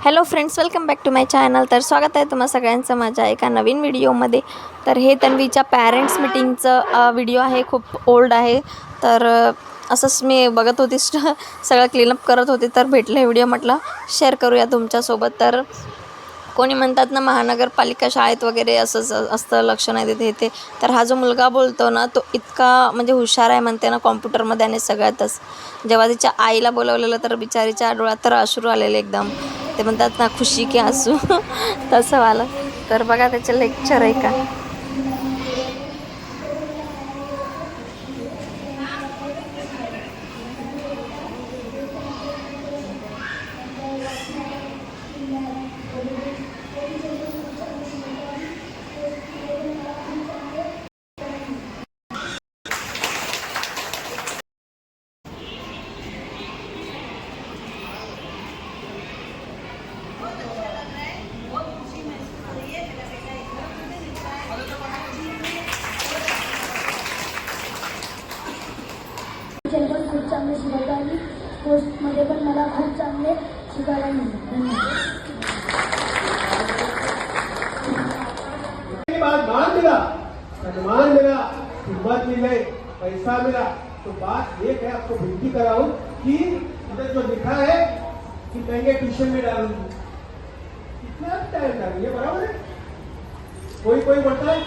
Hello friends welcome back to my channel तर स्वागत आहे तुम्हा सगळ्यांचं माझ्या एका नवीन व्हिडिओमध्ये तर हे तन्वीच्या पॅरेंट्स मिटिंगचं व्हिडिओ आहे. खूप ओल्ड आहे. तर असंच मी बघत होती सगळं क्लीनअप करत होते. तर भेटलं व्हिडिओ म्हटलं शेअर करूया तुमच्यासोबत. तर कोणी म्हणतात ना महानगरपालिका शाळेत वगैरे असंच असतं लक्ष नाही देत हे ते. तर हा जो मुलगा बोलतो ना तो इतका म्हणजे हुशार आहे म्हणते ना कॉम्प्युटरमध्ये आणि सगळ्यातच. जेव्हा तिच्या आईला बोलवलेलं तर बिचारीच्या डोळ्यात तर अश्रू आलेले एकदम. ते म्हणतात ना खुशी की असू तसं आलं तर बघा त्याचं लेक्चर आहे का? शिकवतात आणि पण मला खूप चांगले शिकायला मिळते धन्यवाद. मान मिला सम्मान मिला हिम्मत मिले पैसा मिला तो बात एक है आपको विनती कराऊं कि इधर जो लिखा है कि महँगे ट्यूशन में डालूँगी कितना टाइम डालेंगे बराबर है कोई कोई बोलता है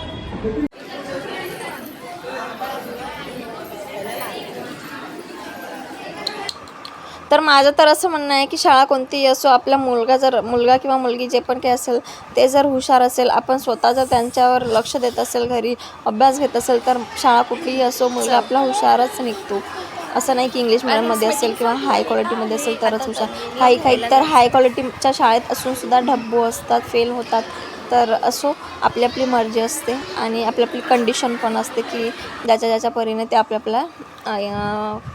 तर माझं तर असं म्हणणं आहे की शाळा कोणतीही असो आपला मुलगा जर मुलगा किंवा मुलगी जे पण काही असेल ते जर हुशार असेल आपण स्वतः जर त्यांच्यावर लक्ष देत असेल घरी अभ्यास घेत असेल तर शाळा कुठलीही असो मुलगा आपला हुशारच निघतो. असं नाही की इंग्लिश मिडियममध्ये असेल किंवा हाय क्वालिटीमध्ये असेल तरच हुशार. काही काही तर हाय क्वालिटीच्या शाळेत असून सुद्धा ढब्बू असतात फेल होतात. तर असो आपली आपली मर्जी असते आणि आपली आपली कंडिशन पण असते की ज्याच्या ज्याच्या परीने ते आपल्या आपल्या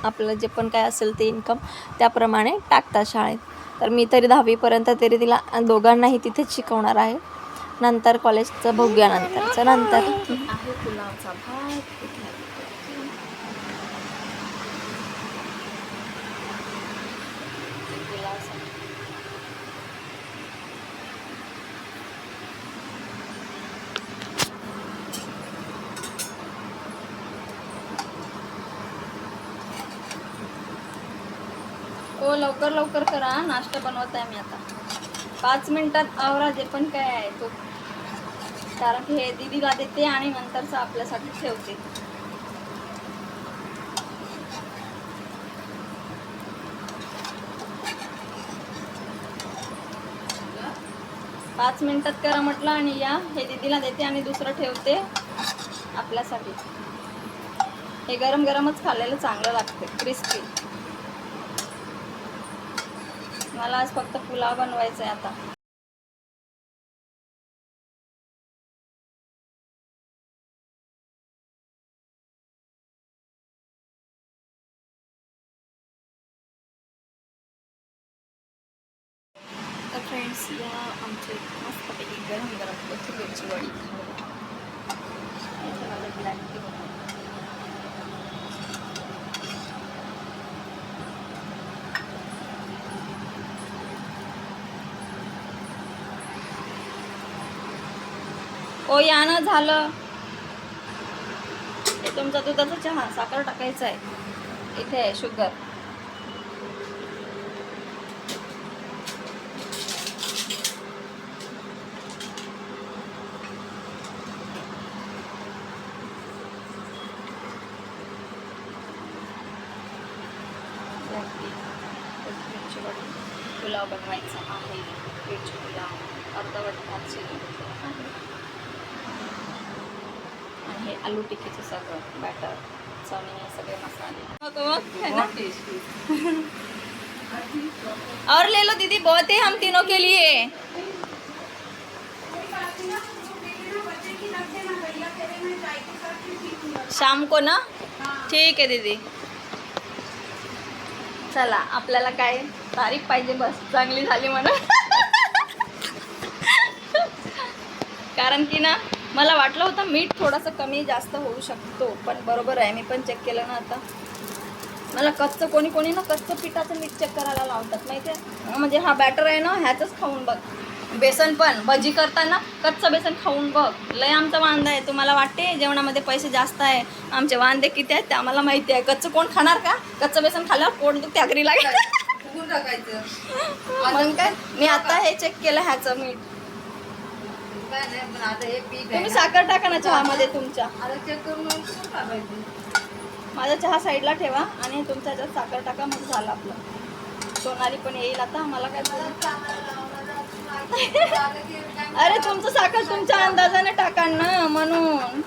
आपलं जे पण काय असेल ते इन्कम त्याप्रमाणे टाकतात शाळेत. तर मी तरी दहावीपर्यंत तरी तिला दोघांनाही तिथेच शिकवणार आहे. नंतर कॉलेजचं बघूया नंतरचं. नंतर. हो लवकर लवकर करा. नाश्ता बनवत आहे मी आता. पाच मिनिटात आवरा जे पण काय आहे तो. कारण की हे दिदीला देते आणि नंतरचं आपल्यासाठी ठेवते. पाच मिनिटात करा म्हटलं आणि या. हे दीदीला देते आणि दुसरं ठेवते आपल्यासाठी. हे गरम गरमच खाल्लेलं चांगलं लागते. क्रिस्पी मला आज फक्त पुलाव बनवायचा आहे आता तर फ्रेंड्स या आमचे मस्तपैकी गरम गरम कोथिंबीरची वडी ब्लॅक टी बनवते. ओ यानं झालं. तुमचा दुधाचा चहा साखर टाकायचा आहे. इथे आहे शुगर. ब्लॅक पुलाव बनवायचा आहे. पुलाव अर्धवट भात आहे आणि हे आलू टिक्कीचं सगळं बॅटर चणे सगळे मसाले. और ले लो दीदी बहुत है हम तीनों के लिए. शाम को ना? ठीक आहे दीदी. चला आपल्याला काय तारीख पाहिजे बस चांगली झाली म्हणून. कारण की ना मला वाटलं होतं मीठ थोडंसं कमी जास्त होऊ शकतो पण बरोबर आहे मी पण चेक केलं ना आता. मला कच्चं कोणी कोणी ना कच्चं पिठाचं मीठ चेक करायला लावतात माहिती आहे? म्हणजे हा बॅटर आहे ना ह्याचंच खाऊन बघ. बेसन पण भजी करताना कच्चं बेसन खाऊन बघ. लय आमचा वांदा आहे तुम्हाला वाटते? जेवणामध्ये पैसे जास्त आहे. आमचे वांदे किती आहेत ते आम्हाला माहिती आहे. कच्चं कोण खाणार का? कच्चं बेसन खाल्ल्यावर पोट दुखते अगरी लागेल. टाकायचं? म्हणून काय? मी आता हे चेक केलं ह्याचं मीठ. काय नाही पण आता हे पीठ तुम्ही साखर टाका ना चहामध्ये तुमच्या. आता चेक करून माझा चहा साईडला ठेवा आणि तुमच्या ह्याच्यात साखर टाका मग झालं आपलं. सोनाली पण येईल आता मला काय अरे तुमचं साखर तुमच्या अंदाजाने टाका ना म्हणून.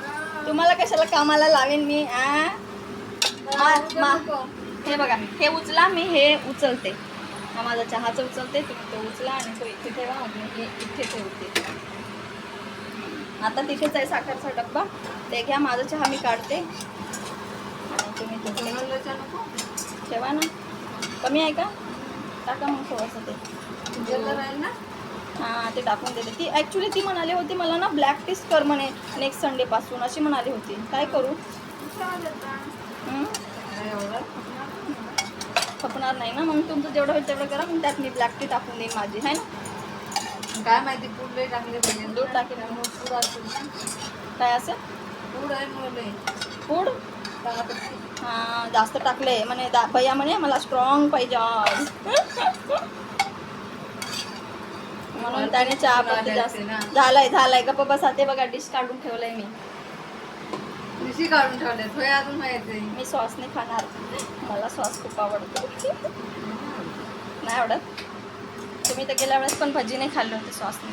तुम्हाला कशाला कामाला लावेन मी आ? हे बघा हे उचला मी हे उचलते. हा माझा चहाचं उचलते तुम्ही तो उचला आणि तो इथे ठेवा मी इथे ठेवते. आता तिथेच आहे साखरचा डब्बा. ते घ्या माझा चहा मी काढते. आणि तुम्ही ठेवा. ना. कमी आहे का? टाका मग थोडंसं ते. ना? हां ते टाकून देते. ती ॲक्च्युली ती म्हणाली होती मला ना ब्लॅक टीच कर म्हणे नेक्स्ट संडेपासून अशी म्हणाली होती. काय करू? हं? खपणार नाही. ना. मग तुमचं जेवढं होईल तेवढं करा. मग त्यात मी ब्लॅक टी टाकून देईन माझी. आहे ना? काय माहिती पूड लई टाकले पाहिजे दूध टाकेल. मग पूड असेल ना. काय असं? पूड आहे मग लई पटकी. हां जास्त टाकले. म्हणे दा भैया म्हणे मला स्ट्रॉंग पाहिजे. म्हणून त्याने चहा पण जास्त झालाय झालाय. गप्पा बसा ते बघा डिश काढून ठेवलंय मी. पिशी काढून ठेवले थोडे अजून माहिती मी सॉसने खाणार. मला सॉस खूप आवडतो. नाही आवडत? तुम्ही तर गेल्या वेळेस पण भजी नाही खाल्ली होती सॉसने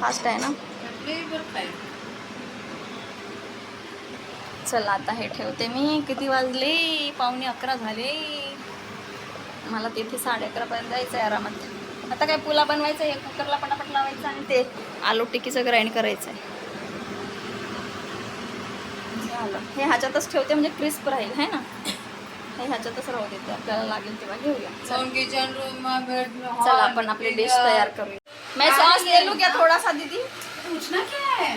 फास्ट आहे ना? चला आता हे ठेवते मी. किती वाजले? पावणे अकरा झाले. मला तिथे साडे अकरापर्यंत जायचं आहे आरामात. आता काय पुला बनवायचं आहे कुकरला पटापट लावायचं आणि ते आलू टिकीचं ग्राइंड करायचं आहे झालं. हे ह्याच्यातच ठेवते म्हणजे क्रिस्प राहील है ना? हे ह्याच्यातच राहू देते आपल्याला लागेल तेव्हा घेऊया. चला. किचन रूम चला अपन अपनी डिश तैयार करूँ मैं सॉस ले लूँ क्या थोड़ा सा दीदी. पूछना क्या है?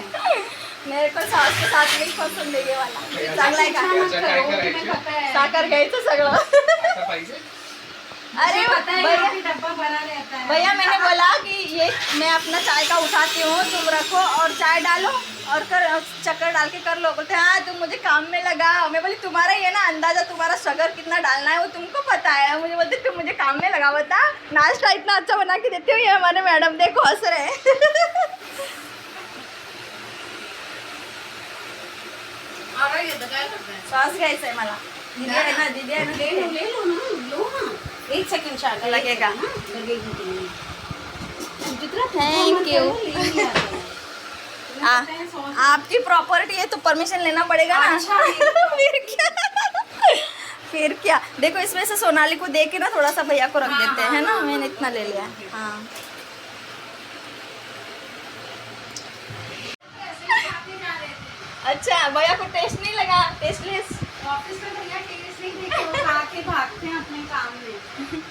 मेरे को सॉस के साथ नहीं पसंद है ये वाला. चांगला आहे का? साखर घ्यायचं सगळं. अरे भैया डब्बा बना रहता है। भैया मैंने बोला कि ये मैं अपना चाय का उठाती हूँ तुम रखो और चाय डालो। और कर चक्कर डाल के कर लो बोलते हाँ तुम मुझे काम में लगा मैं बोली तुम्हारा ये ना अंदाज़ा तुम्हारा शगर कितना डालना है वो तुमको पता है मुझे बोलते तुम मुझे काम में लगा बता नाश्ता इतना अच्छा बना के देती हूँ ये हमारे मैडम देखो हंस रहे हैं है तो हैं श्वास घ्यायचा आहे मला दीदी आहे ना दीदी आहे ना. एक सेकंड शाका लगेगा थैंक यू आपकी प्रॉपर्टी है तो परमिशन लेना पड़ेगा ना? फिर क्या? फिर क्या? देखो इसमें से सोनाली को दे के ना थोड़ा सा भैया को रख देते हैं ना मैंने इतना ले लिया हाँ। अच्छा भैया को टेस्ट नहीं लगा? टेस्टलेस ऑफ़िस में भैया टेस्ट नहीं देखे भागते हैं अपने काम में।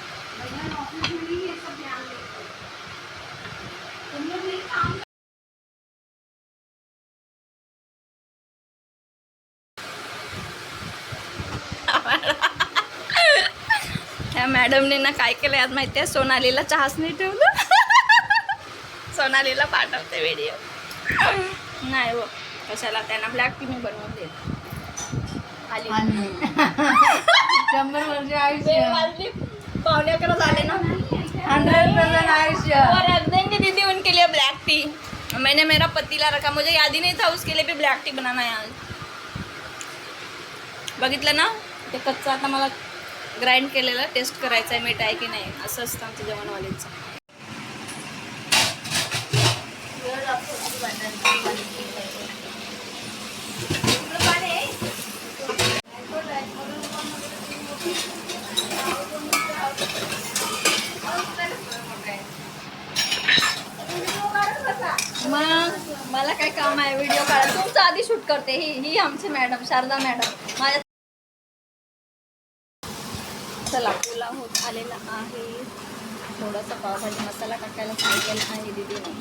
मॅडमने ना काय केलं आज माहिती आहे सोनालीला चहाच नाही ठेवलं. सोनालीला पाठवते व्हिडिओ नाही हो कशाला? त्यांना ब्लॅक टी मी बनवून देते वर्ष वेळ आयुष्य अकरा झाले ना. हंड्रेड परसेंट आयुष्य. और दीदी उनके लिए ब्लैक टी मैंने मेरा पतीला रखा. मुझे याद ही नहीं था उसके लिए भी ब्लॅक टी बनाना है आज. बघितलं ना? ते कच्चं आता मला ग्राइंड केलेलं टेस्ट करायचं आहे मीठ आहे की नाही असं असतं आमचं जेवणवालीचं मग मला काय काम आहे? व्हिडिओ काढायला. तुमचं आधी शूट करते. ही ही आमची मॅडम शारदा मॅडम माझ्या चला होत आलेला आहे. थोडासा पावभाजी मसाला टाकायला सांगितलेला आहे दीदीने